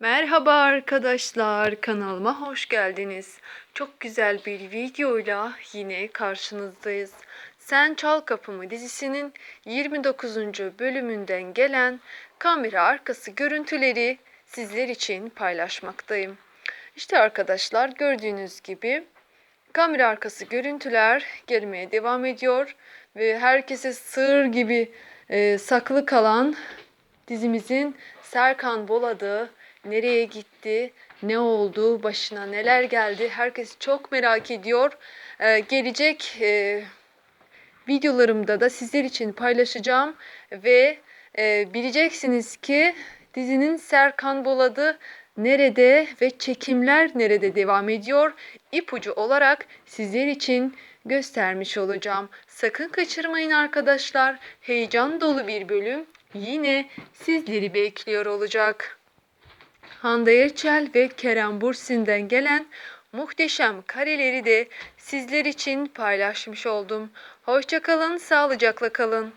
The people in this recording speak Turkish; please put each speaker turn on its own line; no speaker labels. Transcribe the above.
Merhaba arkadaşlar, kanalıma hoş geldiniz. Çok güzel bir videoyla yine karşınızdayız. Sen Çal Kapımı dizisinin 29. bölümünden gelen kamera arkası görüntüleri sizler için paylaşmaktayım. İşte arkadaşlar gördüğünüz gibi kamera arkası görüntüler gelmeye devam ediyor ve herkese sır gibi e, saklı kalan dizimizin Serkan Boladı nereye gitti, ne oldu, başına neler geldi herkes çok merak ediyor. Ee, gelecek e, videolarımda da sizler için paylaşacağım ve e, bileceksiniz ki dizinin Serkan Boladı nerede ve çekimler nerede devam ediyor ipucu olarak sizler için göstermiş olacağım. Sakın kaçırmayın arkadaşlar. Heyecan dolu bir bölüm yine sizleri bekliyor olacak. Hande Erçel ve Kerem Bursin'den gelen muhteşem kareleri de sizler için paylaşmış oldum. Hoşçakalın, sağlıcakla kalın.